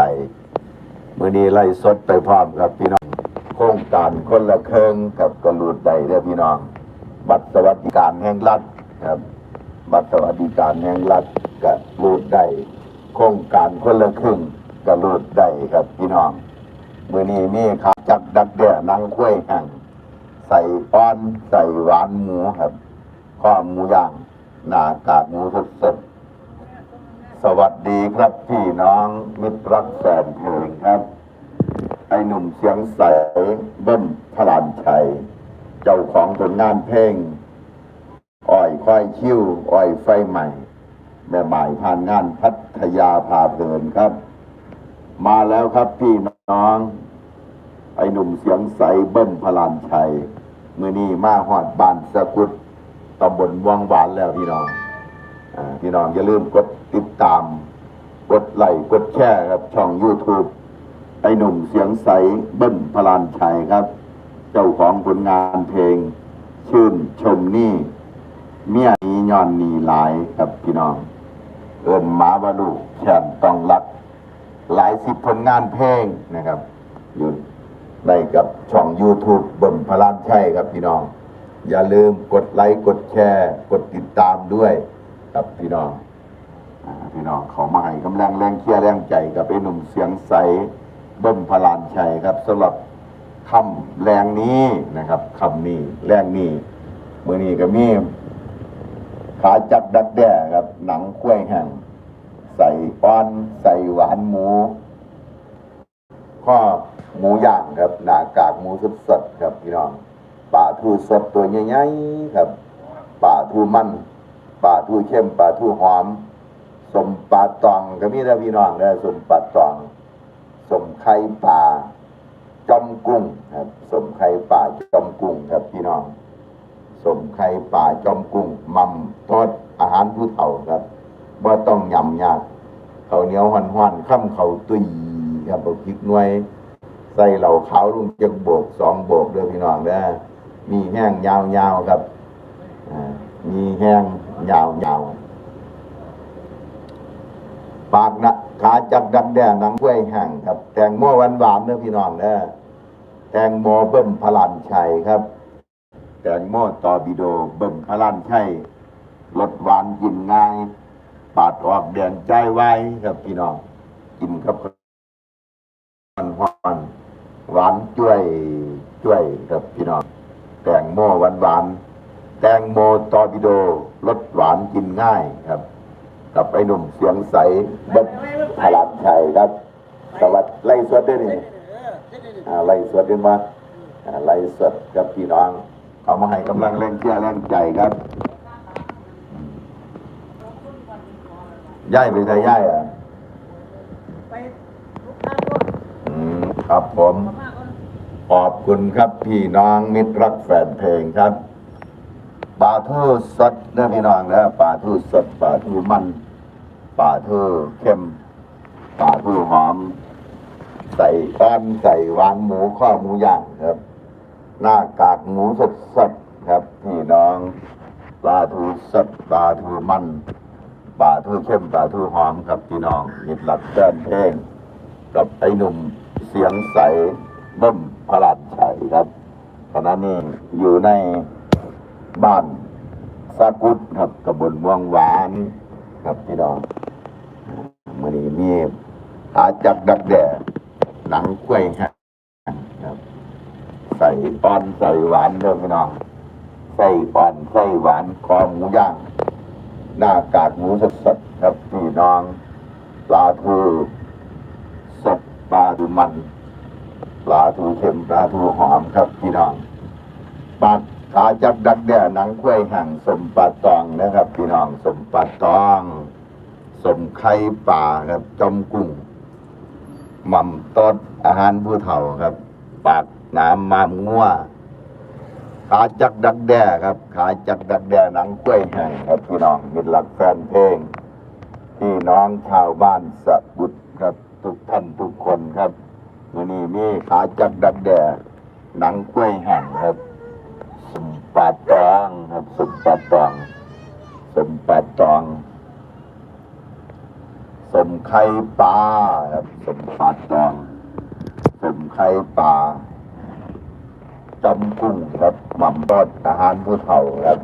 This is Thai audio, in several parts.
ชัยมือนี้ไล่สดไปพร้อมครับพี่น้อง โครงการคนละเครื่องกับกระลูดใดเด้อพี่น้อง บัตรสวัสดิการแห่งรัฐครับ บัตรสวัสดิการแห่งรัฐกับรูดได้โครงการคนละครึ่งกับรูดได้ครับพี่น้องมื่อนี้มีขาจักดักแด่นางคุ้ยแห่งใส่อ้อนใส่หวานหมูครับข้อหมูย่างหนากากหมูสดสดๆ สวัสดีครับพี่น้องมิตรรักแฟนเพลงครับ ไอหนุ่มเสียงใสเบิ้มพลานชัย เจ้าของผลงานเพลงอ้อยควายคิ้วอ้อยไฟใหม่แม่หมายผ่านงานพัทยาพาเพลินครับ มาแล้วครับพี่น้อง ไอหนุ่มเสียงใสเบิ้มพลานชัยมือนี้มาหอดบานสะกุดตำบลวังหวานแล้วพี่น้องอพี่น้องอย่าลืมกดติด ตาม กดไลค์กดแชร์ครับ ช่อง YouTube ไอ้หนุ่มเสียงใสเบิ้มพลานชัยครับ เจ้าของผลงานเพลง ชื่นชมนี่เมียนีย้อนนีหลายครับพี่น้อง เอินหมาบาลูแชมต้องรัก หลายสิบผลงานเพลงนะครับอยู่ในกับช่อง YouTube เบิ่มพลานชัยครับพี่น้อง อย่าลืมกดไลค์กดแชร์ กดติดตามด้วย ครับพี่น้อง พี่น้องขามาให้กำลังแรงเชียร์แรงใจกับไอ้หนุ่มเสียงใสเบิ่มพลานชัยครับสำหรับคำแรงนี้นะครับคำนี้แรงนี้มือนี้ก็มีขาจับดักแด้ครับ หนังคุ้ยแห้งใส่อ้อนใส่หวานหมูข้อหมูย่างครับหนากากหมูสดสดครับพี่น้องป่าทูสดตัวใหญ่ๆครับป่าทูมันป่าทูเข้มป่าทูหอม สมปลาตองก็มีแล้วพี่น้องแล้วสมปลาตองสมไข่ป่าจอมกุ้งครับสมไข่ป่าจอมกุ้งครับพี่น้องสมไข่ป่าจอมกุ้งมัมทอดอาหารผู้เฒ่าครับว่าต้องยำยากเขาเหนียวหันหันข้ามเขาตุยครับเอาพริกน่วย ใส่เหล่าขาวลุงจักโบกสองโบกเด้อพี่น้องเด้อมีแห้งยาวๆครับมีแห้งยาวๆ ปากนะขาจับดักแดงหนังกล้วยแห้งครับ แตงโมหวานหวานๆเด้อพี่น้องเด้อแตงโมเบิ้มพลันชัยครับ แตงโมตอบิโดเบิ่มพลันใช่รสหวานกินง่าย ปาดออกแดงใจไว้ครับพี่น้อง กินกับมันหวานหวานจ้วยจ้วยครับพี่น้อง แตงโมหวานหวานแตงโมตอบิโดรสหวานกินง่ายครับ กับไอ้หนุ่มเสียงใสเบิ่มพลันชัยครับสวัสดีไล่สวดด้วยนี่อ่าไล่สดเป็นว่าอ่าไล่สดกับพี่น้อง เขามาให้กำลังแรงเชียร์แรงใจครับย่ายไปใช่ย่ายอะไปลูกค้าก็อืมครับผมมากก็ขอบคุณครับพี่น้องมิตรรักแฟนเพลงครับ ปลาทูสดนะพี่น้องนะปลาทูสดปลาทูมันปลาทูเข้มปลาทูหอม ใส่ก้อนใส่หวานหมูข้อหมูย่างครับ หน้ากากหมูสดสดครับพี่น้องปลาทูสดปลาทูมันปลาทูเข้มปลาทูหอมครับพี่น้องมิตรรักแฟนเพลงกับไอ้หนุ่มเสียงใสเบิ้มพลัดชัยครับขณะนี้อยู่ใน บ้านสากุดครับตำบลม่วงหวาน ครับพี่น้องมื่อนี้มีอาจักดักแด่หนังกล้วยครับ ใส่ป้อนใส่หวานเด้อพี่น้องใส่ป้อนใส่หวานคอหมูย่างหน้ากากหมูสดๆครับพี่น้องปลาทูสดปลาทูมันปลาทูเค็มปลาทูหอมครับพี่น้องปลา ขาจับดักแด่หนังกล้วยห่างสมปลาตองนะครับ พี่น้องสมปลาตอง สมไข่ป่าครับจมกุ้งหม่ำต้นอาหารผู้เฒ่าครับ ปากน้ำมามงัวขาจักดักแด่ครับ ขาจักดักแด่หนังกล้วยแห้งครับพี่น้องมิตรหลักแฟนเพลงพี่น้องชาวบ้านสะบุตรครับ ทุกท่านทุกคนครับมื่อนี้มีขาจักดักแด่หนังกล้วยแห้งครับสมปลาตองครับสมปลาตองสมปลาตอง สม ไข่ปลาครับสมปลาตองสมไข่ปลาจำกุ้งครับหม่ำรสอาหารผู้เฒ่าครับ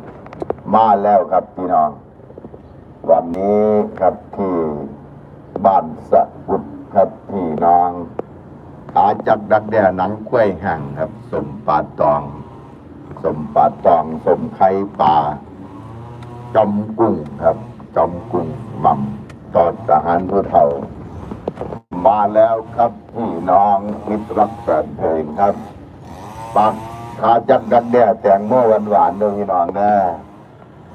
มาแล้วครับพี่น้อง วันนี้ครับที่บ้านสะกุดครับพี่น้องอาจักดักแด่หนังกล้วยห่างครับ สมปาตอง สมปาตอง สมไข่ปลาจอมกุ้งครับจอมกุ้งหม่ำ ตอดทหารผู้เฒ่า มาแล้วครับพี่น้องมิตรรักแฟนเพลงครับปักขาจักดักแด่แตงโมหวานหวานด้อพี่น้องนะ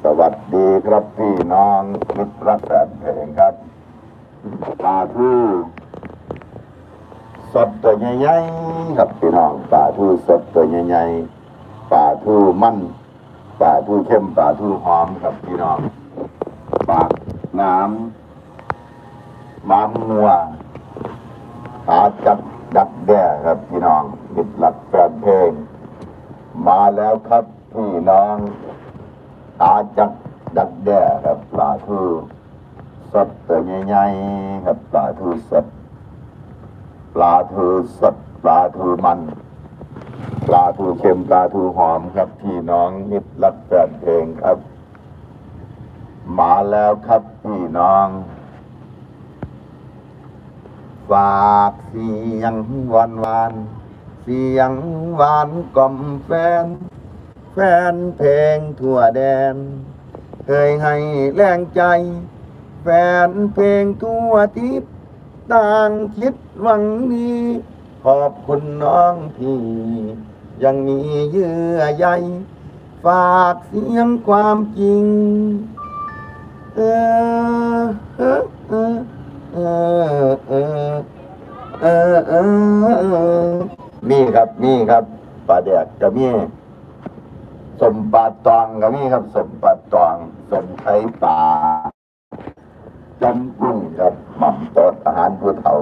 สวัสดีครับพี่น้องมิตรรักแฟนเพลงครับปลาทูสดตัวใหญ่ๆครับพี่น้องปลาทูสดตัวใหญ่ๆปลาทูมั่นปลาทูเข้มปลาทูหอมครับพี่น้องปากน้ำ มันนัวขาจัดดักแด่ครับพี่น้องมิดหลักแฟนเพลง มาแล้วครับพี่น้องขาจัดดักแด่ครับปลาทูสดตัวใหญ่ๆครับปลาทูสดปลาทูสดปลาทูมัน ปลาทูเค็มปลาทูหอมครับพี่น้องมิตรรักแฟนเพลงครับ มาแล้วครับพี่น้อง ฝากเสียงหวานหวานเสียงหวานกล่อมแฟน แฟนเพลงทั่วแดน เคยให้แรงใจ แฟนเพลงทั่วทิศต่างคิดหวังดีขอบคุณน้องที่ยังมีเยื่อใยฝากเสียงความจริง เออ มีครับมีครับปลาแดกก็มีสมปลาตองก็มีครับสมปลาตองสมไข่ปลาจอมกุ้งครับหม่ำตดอาหารผู้เฒ่า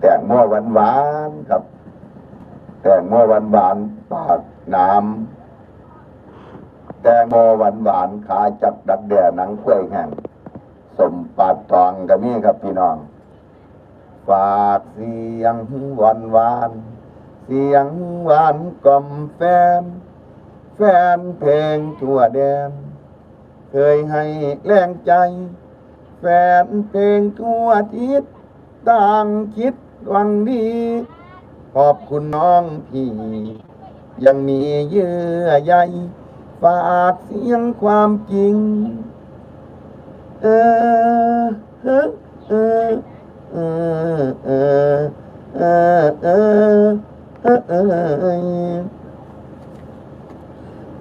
แต่งมั่วหวานหวานครับ แต่งมหวานหวานปากน้ำแตงโมหวานหวานขาจับดักแด่หนังกล้วยแห้ง สมปาดตองกับนี่ครับพี่น้อง ฝากเสียงหวานหวานเสียงหวานกล่อมแฟน แฟนเพลงทั่วแดน เคยให้แรงใจ แฟนเพลงทั่วทิศต่างคิดหวังดี ขอบคุณน้องพี่ ยังมีเยื่อใยฝากเสียงความจริง เออเออเออเออเออเออเออเออ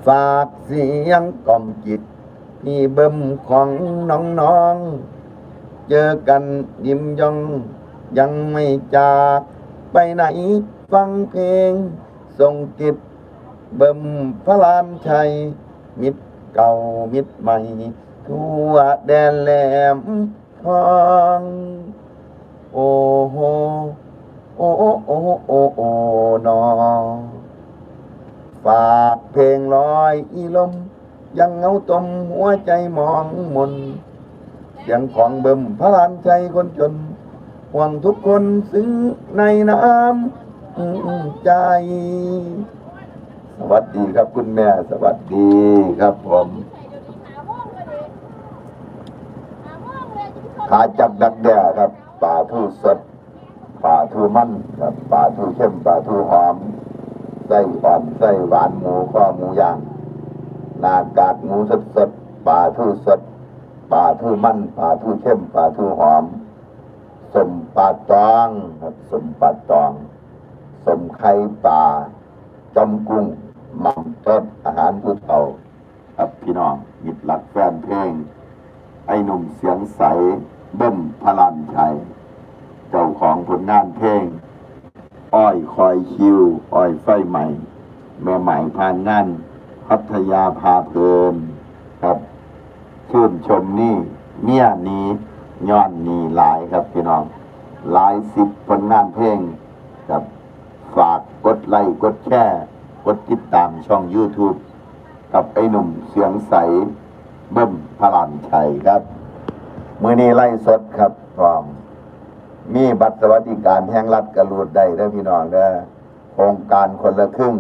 ฝากเสียงกล่อมจิต พี่เบิ่มของน้องๆ เจอกันยิ้มย่อง ยังไม่จากไปไหนฟังเพลงส่งจิตเบิ่มพระลานชัย มิตรเก่ามิตรใหม่ ทั่วแดนแหลมทองโอ้โหโอ้โอ้โอ้โอ้โอ้นอฝากเพลงลอยอีลม ยังเงาตมหัวใจมองมนเสียงของเบิ่มพระลานชัยคนจน ห่วงทุกคนซึ้งในน้ำใจ สวัสดีครับคุณแม่ สวัสดีครับผม ขาจับดักแด่ครับ ป่าทูสด ป่าทูมันครับป่าทูเข้มป่าทูหอมไส้อ่อนไส้หวานหมูข้อหมูย่าง นากาดหมูสดสดป่าทูสด ป่าทูมันป่าทูเข้มป่าทูหอมสมปลาตองครับสมปลาตองสมไข่ปลาจอมกุ้งหม่ำต้นอาหารผู้เฒ่าครับพี่น้องมิตรหลักแฟนเพลงไอ้หนุ่มเสียงใส เบิ้มพลันชัย เจ้าของผลงานเพลง อ้อยคอยคิว อ้อยไฟใหม่ แม่ใหม่ผ่านงานพัทยาพาเพลินครับชื่นชมนี่เมียนี้ย้อนนี้หลายครับพี่น้อง หลายสิบผลงานเพลงครับฝากกดไลค์กดแชร์กดติดตามช่อง YouTube กับไอ้หนุ่มเสียงใส เบิ้มพลันชัยครับ มือนี้ไล่สดครับพร้อม มีบัตรสวัสดิการแห่งรัฐกระลูดได้เด้อพี่น้องเด้อโครงการคนละครึ่ง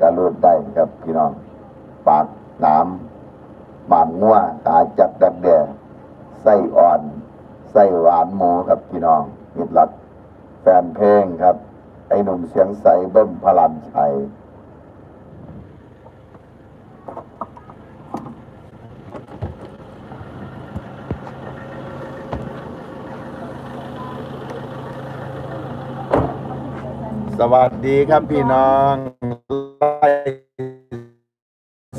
กระลูดได้ครับพี่น้อง ปากน้ำบานงัวตาจักดักแด่ไส้อ่อนไส้หวานหมูครับพี่น้องมิตรรักแฟนเพลงครับ ไอ้หนุ่มเสียงใสเบิ้มพลันชัย สวัสดีครับพี่น้องไล่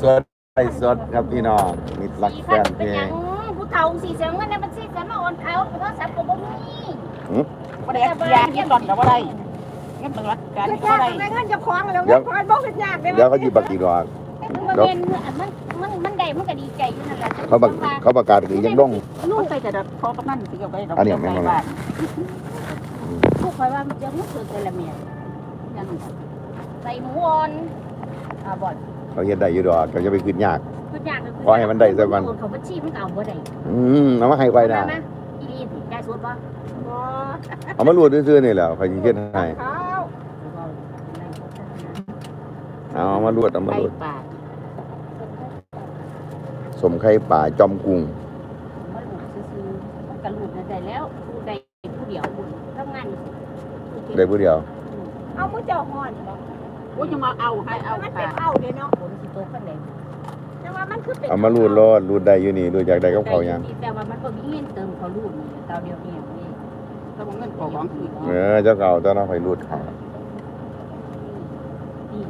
สดไล่สดครับพี่น้องมิตรรักสี่แฟพันนเพเป็นลหยังงผู้เฒ่าสี่เสียเงินในบัญชีจะมาโอนเขาเพราะสับกบ่มีบ่ได้ยาเงินหล่อนก็บ่ได้เงินมันรักกันก็บ่ได้เงินจะคว้างแล้วเงินคว้างบ่เป็นยากเด้เดี๋ยวเขาจีบักอีกดอกมันเป็นมันมันมันได้มันก็ดีใจอยู่นั่นแหละเขาบักเขาประกาศอีกยังลงลูกใส่แต่พอกำนันสิก็ไปดอกอันนี้ไม่ไม่ไม่บ้านผู้คอยว่ามันจะมุดสุดเลยละเมีย ยังใส่หมูอ่อนอ่าบ่อนเขาเฮ็ดได้อยู่ดอกเขาจะไปขึ้นยาก ทุกอย่างขอให้มันได้สักวันเขาบัญชีมันก็เอาบ่ได้อืมเอามาให้ไว้นะนะอีลีได้สุดบ่บ่เอามาลวดซื่อๆนี่แหละใครจะเฮ็ดให้เอามาลวดเอามาไก่ลวดป่าสมไข่ป่าจอมกุ้งมันลูกซื่อๆมันก็ลูกได้แล้วลูกได้ผู้เดียวทำงานได้ผู้เดียว เอามือเจ้าห่อนบ่โอ้ยยังมาเอาให้เอามันเป็ป่านเอาเด้เนาะผลสิโตขึ้นเลยแต่ว่ามันคือเป็นเอามาลวดรอดลวดได้อยู่นี่ลวดอยากได้กับเขาวยังแต่ว่ามันก็มีเงินเติมเขาลูกนี่เตาเดียวนี่นี่ถ้าบ่เงินของของอีกเออเจ้าเก่าเจ้าน้องไปลวดเขานี่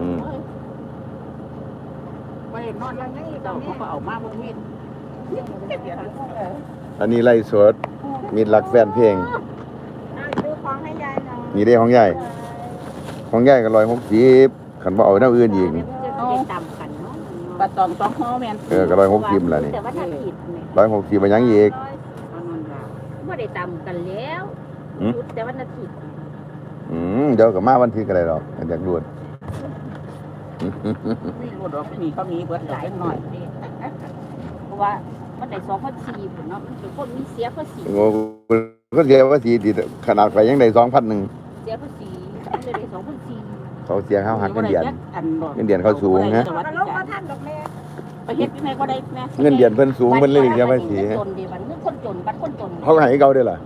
อืมไปนอนยังไงเจ้าเขาก็เอามาบ่มีอันนี้ไล่สดมิตรรักแฟนเพลงเอาดูของให้ยายหน่อยนี่ได้ของใหญ่ ของใหญ่ก็ร้อยหกสิบขันบ่เอาแน้ำอื่นอีกจะได้ต่ำกันเนาะปลาตองสองห่อแม่นเออก็ร้อยหกสิบแหละนี่แต่ว่าถ้าผิดเนี่ยร้อยหกสิบไปยังอีกเอานอนลาไม่ได้ต่ำกันแล้วหืมหยุดแต่ว่านาทีอืมเดี๋ยวก็มาวันที่ก็ได้ดอกอยากดูดนี่รถออกนี่เขามีเบิดหหลาลายยหหน่น่ออยยเพราะว่ามันได้สองพันสี่ผลเนาะมันเป็นคนมีเสียภาษีโง่ก็เสียภาษีดีขนาดไปยังได้สองพันหนึ่งเสียภาษีมันเลยได้สองพันสี่ เขาเสียข้าวหักเงินเดือนอันบ่เงินเดือนเขาสูงนะเอาลงมาท่านดอกแม่ไปเฮ็ดที่ไหนก็ได้แม่เงินเดือนเพิ่นสูงเพิ่นเลยเสียภาษีบัตรคนจนดีบัตรเงินคนจนบัตรคนจนเขาก็ให้เขาด้วยล่ะ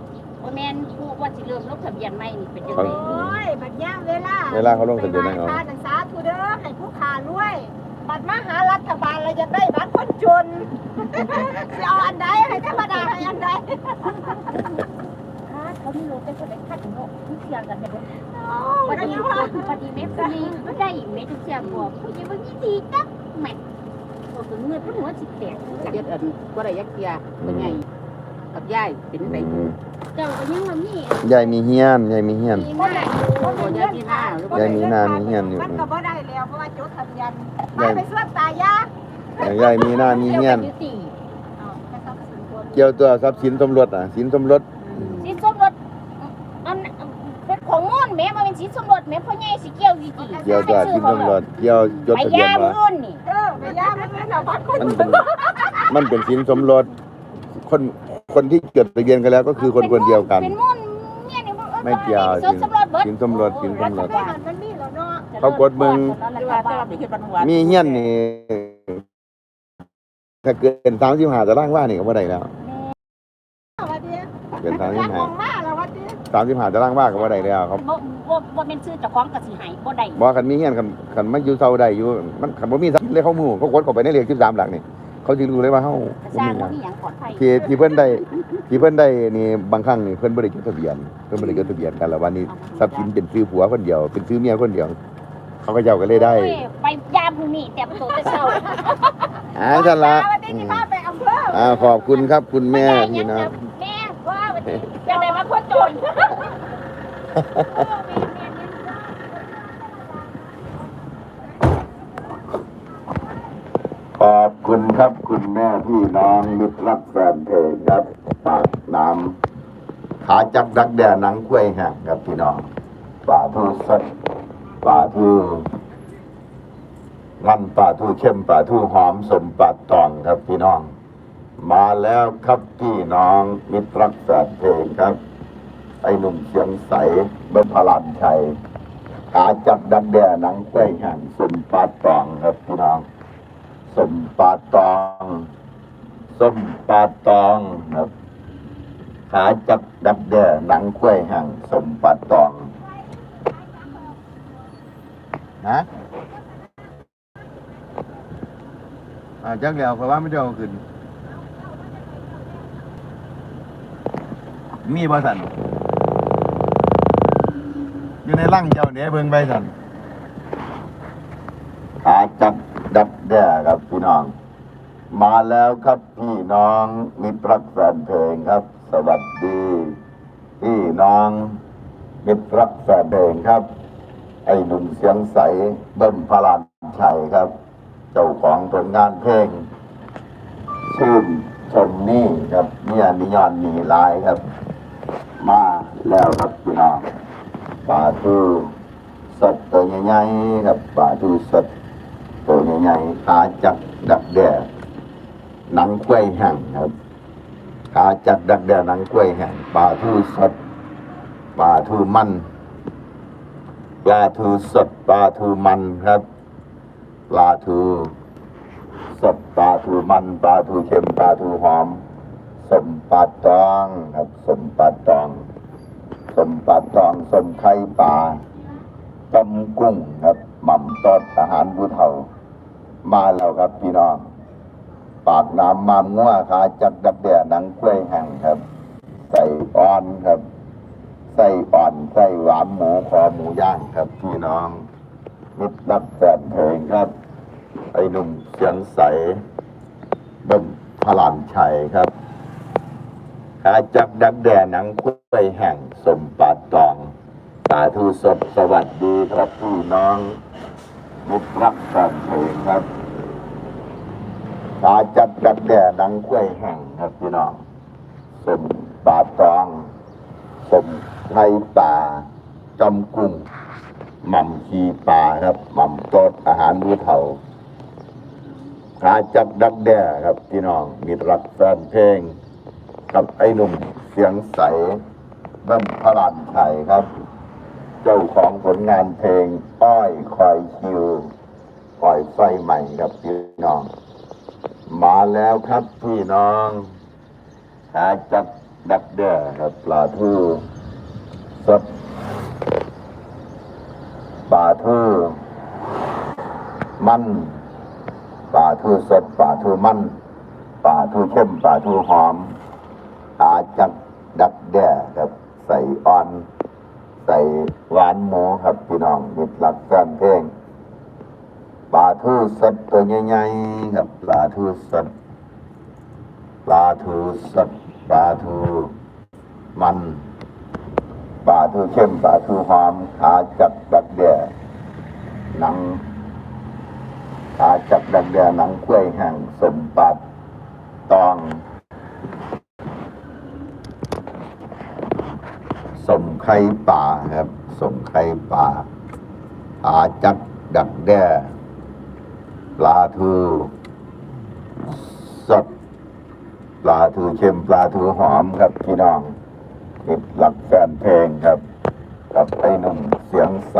ว่าแมนผู้ว่าสิเริ่มลงทะเบียนใหม่นี่เป็นยังเขาไงโอ้ยบัดย่ามเวลาเวลาเขาลงทะเบียนให้เอาไปไหว้ค่าหนังสาธุเด้อให้ผู้ขารวยบัตรมาหารัฐบาลเราจะได้บัตรคนจนสิเอาอันใดให้ธรรมดาให้อันใดค่า เขาไม่รู้เป็นคนไหนค่าถึงโลกทุกอย่างกันเนี่ยโอ้วันยนี้ว่าวันนี้แม่ผู้นี้ไม่ได้อีกแม่ทุกอย่างบอกผู้นี้วันนี้ดีจังแม่บอกถึงเงินพุ่นหัวสิแตกเฮ็ดอันบ่ได้ยักเกียเป็นไงกับยายเป็นไงอืมเจ้าก็ยังว่ามียายมีเฮียนยายมีเฮียนมีมากโอ้ยายที่หน้าหรือยายมีหน้ามีเฮียนอยู่มันก็บ่ได้แล้วเพราะว่าจดทะเบียนไปยายไปสวนตายายายมีหน้ามีเฮียนเอาแค่สองสิบคนเกี่ยวตัวทรัพย์สินสมรสอะสินสมรสสินสมรสอันเป็น ของม่อนแม่มาเป็นสินสมรสแม่พ่อใหญ่สิเกี่ยวอยู่ดีเกี่ยวตัวสินสมรสเกี่ยวจดไปทะเบียนยามว่ารุ่นนี่เออไปย่ามันเป็นเอาบัตรคนมันเป็นมันเป็นสินสมรสคนคนที่จดทะเบียนกันแล้วก็คือคนคนเดียวกัน เป็นม่อนเมียนี่มันไม่เกี่ยวสินสมรสเบิดสินสมรสสินสมรสไม่หันมันมีแล้วเนาะเขากดมึงที่ว่าถ้าเราไปเฮ็ดบ้านหวานมีเฮียนนี่ถ้าเกินสามสิบห้าตารางว่านี่ก็บ่ได้แล้ววันนี้เกินสามสิยับงห้า ม สามสิบห้าตารางว่าก็บ่ได้แล้วเขาบ่บ่บ่เป็นชื่อเจ้าของก็สิหายบ่ได้บอกคันมีเฮียนคันคันมันอยู่เซาได้อยู่มันคันบ่มีสักเลยเขาหมู่เขากดเข้าไปในเลข13หลักนี่เขาสิรู้เลยว่าเฮาสบ่ร้างมีหบ่ยังมีหยังปลอดภัยที่ที่เพิ่นได้ที่เพิ่นได้นี่บางครั้งนี่เพิ่นบ่ได้จดทะเบียนเพิ่นบ่ได้จดทะเบียนกันแล้ววันนี้ทรัพย์สินเป็นซื้อผัวคนเดียว เป็นซื้อเมียคนเดียว เขาก็เจ้าก็เลยได้โอ้ยไปยามพรุ่งนี้แต่ประตูแต่เช้าอ่าท่านละวันนี้ที่พาไปอำเภออ่าขอบคุณครับคุณแม่ยัพี่งนะ จะแม่ว่าวันนี้จะได้มาคนจนขอบคุณครับคุณแม่พี่น้องมิตรรักแฟนเพลงครับปากน้ำขาจักดักแด่หนังกล้วยแห้งครับพี่น้องป่าทูสดป่าทูมันป่าทูเข้มป่าทูหอมสมป่าตองครับพี่น้อง มาแล้วครับพี่น้องมิตรรักแฟนเพลงครับ ไอ้หนุ่มเสียงใสเบิ้มพลันชัยขาจับดักแด่หนังแก้ห่งสมปาตองครับพี่น้องสมปาตองสมปาตองครับขาจับดักแด่หนังแก้งแห่งสมปาตองนะอ่าจักแล้วเพราะว่าไม่ได้เอาขึ้น มีบ่สันอยู่ในร่างเจ้าเนี่ยเบิ่งไปสันขาจับดักแด่ครับพี่น้อง มาแล้วครับพี่น้องมิตรรักแฟนเพลงครับ สวัสดี พี่น้องมิตรรักแฟนเพลงครับ ไอ้หนุ่มเสียงใสเบิ้มพลานชัยครับ เจ้าของผลงานเพลงชื่นชมนี่ครับเนี่ยนิยอนมีลายครับ แล้วครับพี่น้องป่าทูสดตัวใหญ่ๆครับป่าทูสดตัวใหญ่ๆขาจักดักแด่หนังกล้วยแห้งครับขาจักดักแด่หนังกล้วยแห้งป่าทูสดป่าทูมันปลาทูสดปลาทูมันครับปลาทูสดปลาทูมันปลาทูเค็มปลาทูหอมสมปลาตองครับสมปลาตอง สมปลาตองสมไข่ปลาต้มกุ้งครับหม่ำตอดอาหารผู้เฒ่า มาแล้วครับพี่น้อง ปากน้ำมามงัวขาจักดักแด่หนังกล้วยแห้งครับ ใส่อ่อนครับใส่อ่อนใส่หวานหมูคอหมูย่างครับพี่น้องมิตรรักแฟนเพลงครับ ไอ้หนุ่มเสียงใสเบิ้มพลานชัยครับ ขาจับดักแด่หนังกล้วยแห่งสมปาตอง สาธุสดสวัสดีครับพี่น้องมิตรรักแฟนเพลงครับขาจับดักแด่หนังกล้วยแห่งครับพี่น้องสมปาตอง สมไทยป่าจอมกุ้งหม่ำขีปลาครับหม่ำตดอาหารมื้อเถาขาจับดักแด่ครับพี่น้องมิตรรักแฟนเพลง กับไอ้หนุ่มเสียงใสเบิ้มพลันชัยครับ เจ้าของผลงานเพลงอ้อยคอยคิวคอยไฟใหม่ครับพี่น้อง มาแล้วครับพี่น้อง หาจับดักแด้ครับปลาทูสดปลาทูมันปลาทูสดปลาทูมันปลาทูเข้มปลาทูหอม อาจับดักแด้ครับ ใส่อ่อน ใส่หวานหมูครับพี่น้องมิตรหลักแฟนเพลงปลาทูสดตัวใหญ่ๆครับปลาทูสดปลาทูสดปลาทูมันปลาทูเข้มปลาทูหอมขาจับดักแด้หนังขาจับดักแด้หนังกล้วยแห้งสมปัดตอง สม ไข่ป่าครับสมไข่ป่าอาจักดักแด้ปลาทูสดปลาทูเค็มปลาทูหอมครับพี่น้องติดหลักแฟนเพลงครับ กับไอ้หนุ่มเสียงใส